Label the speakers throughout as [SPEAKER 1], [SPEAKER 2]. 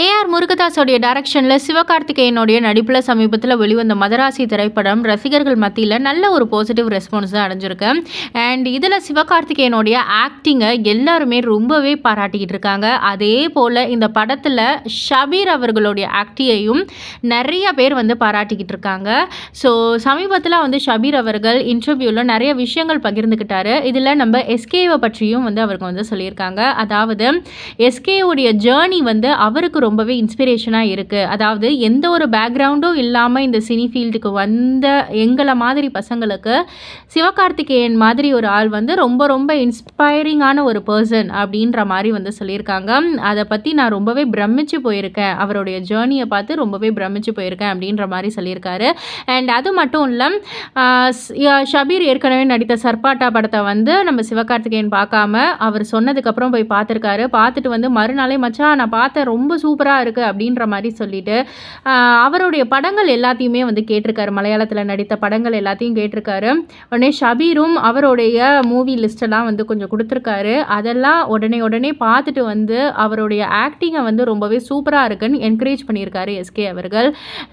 [SPEAKER 1] AR முருகதாஸோடைய டைரக்ஷனில் சிவகார்த்திகேயனுடைய நடிப்பில் சமீபத்தில் வெளிவந்த மதராசி திரைப்படம் ரசிகர்கள் மத்தியில் நல்ல ஒரு பாசிட்டிவ் ரெஸ்பான்ஸ் தான் அடைஞ்சிருக்கு. அண்ட் இதில் சிவகார்த்திகேயனுடைய ஆக்டிங்கை எல்லாருமே ரொம்பவே பாராட்டிக்கிட்டு இருக்காங்க. அதே போல் இந்த படத்தில் ஷபீர் அவர்களுடைய ஆக்டியையும் நிறைய பேர் வந்து பாராட்டிக்கிட்டு இருக்காங்க. ஸோ சமீபத்தில் வந்து ஷபீர் அவர்கள் இன்டர்வியூவில் நிறைய விஷயங்கள் பகிர்ந்துக்கிட்டாரு இதில் நம்ம எஸ்கேவை பற்றியும் வந்து அவருக்கு வந்து சொல்லியிருக்காங்க. அதாவது எஸ்கேவுடைய ஜேர்னி வந்து அவருக்கு ரொம்பவே இன்ஸ்பிரேஷனாக இருக்குது அதாவது எந்த ஒரு பேக்ரவுண்டும் இல்லாமல் இந்த சினி ஃபீல்டுக்கு வந்த எங்களை மாதிரி பசங்களுக்கு சிவகார்த்திகேயன் மாதிரி ஒரு ஆள் வந்து ரொம்ப ரொம்ப இன்ஸ்பைரிங்கான ஒரு பர்சன் அப்படின்ற மாதிரி வந்து சொல்லியிருக்காங்க. அதை பற்றி நான் ரொம்பவே பிரமிச்சு போயிருக்கேன். அவருடைய ஜேர்னியை பார்த்து ரொம்பவே பிரமிச்சு போயிருக்கேன் அப்படின்ற மாதிரி சொல்லியிருக்காரு. அண்ட் அது மட்டும் இல்லை ஷபீர் ஏற்கனவே நடித்த சர்பாட்டா படத்தை வந்து நம்ம சிவகார்த்திகேயன் பார்க்காம அவர் சொன்னதுக்கப்புறம் போய் பார்த்துருக்காரு. பார்த்துட்டு வந்து மறுநாளே மச்சான் நான் பார்த்தேன் ரொம்ப சூப்பராக இருக்குது அப்படின்ற மாதிரி சொல்லிட்டு அவருடைய படங்கள் எல்லாத்தையுமே வந்து கேட்டிருக்காரு. மலையாளத்தில் நடித்த படங்கள் எல்லாத்தையும் கேட்டிருக்காரு. உடனே ஷபீரும் அவருடைய மூவி லிஸ்ட்டெல்லாம் வந்து கொஞ்சம் கொடுத்துருக்காரு. அதெல்லாம் உடனே உடனே பார்த்துட்டு வந்து அவருடைய ஆக்டிங்கை வந்து ரொம்பவே சூப்பராக இருக்குன்னு என்கரேஜ் பண்ணியிருக்காரு எஸ்கே அவர்கள்.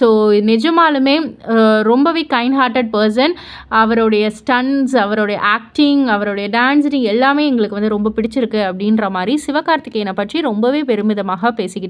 [SPEAKER 1] ஸோ நிஜமாலுமே ரொம்பவே கைண்ட் ஹார்ட்டட் பர்சன் அவருடைய ஸ்டன்ஸ் அவருடைய ஆக்டிங் அவருடைய டான்ஸிங் எல்லாமே எங்களுக்கு வந்து ரொம்ப பிடிச்சிருக்கு அப்படின்ற மாதிரி சிவகார்த்திகேயனை பற்றி ரொம்பவே பெருமிதமாக பேசிக்கிட்டு